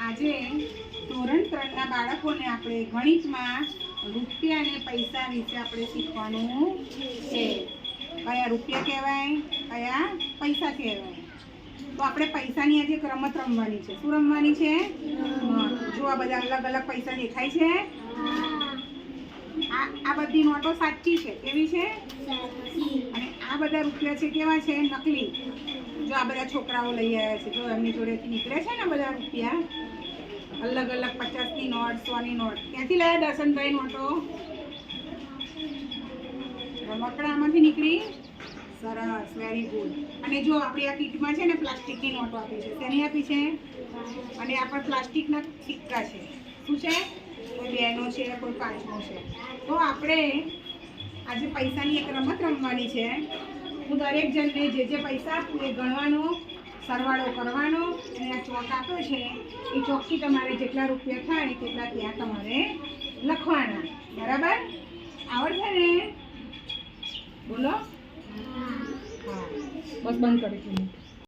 આજે ધોરણ ત્રણના બાળકોને આપણે ગણિતમાં રૂપિયા અને પૈસા વિશે આપણે શીખવાનું છે. કયા રૂપિયા કહેવાય કયા પૈસા કહેવાય? તો આપણે પૈસાની આજે રમત રમવાની છે. શું રમવાની છે? જો આ બધા અલગ અલગ પૈસા દેખાય છે. આ આ બધી નોટો સાચી છે. કેવી છે? અને આ બધા રૂપિયા છે કેવા છે? નકલી. જો આ બધા છોકરાઓ લઈ આવ્યા છે. જો એમની જોડેથી નીકળે છે ને બધા રૂપિયા? અલગ અલગ પચાસની નોટ, સોની નોટ. ક્યાંથી લાયા દર્શનભાઈ નોટો? રમકડામાંથી નીકળી? સરસ વેરી ગુડ અને જો આપણી આ કીટમાં છે ને પ્લાસ્ટિકની નોટો આપી છે તેની આપી છે? અને આ પણ પ્લાસ્ટિકના સિક્કા છે. શું છે? કોઈ બેનો છે, કોઈ પાંચનો છે. તો આપણે આજે પૈસાની એક રમત રમવાની છે. હું દરેક જણને જે જે પૈસા આપું એ ગણવાનો, સરવાળો કરવાનો અને આ ચોક આપ્યો છે, એ ચોકથી તમારે જેટલા રૂપિયા થાય તેટલા ત્યાં તમારે લખવાના. બરાબર? આવડશે ને? બોલો? હા. બસ બંધ કરી દીધું.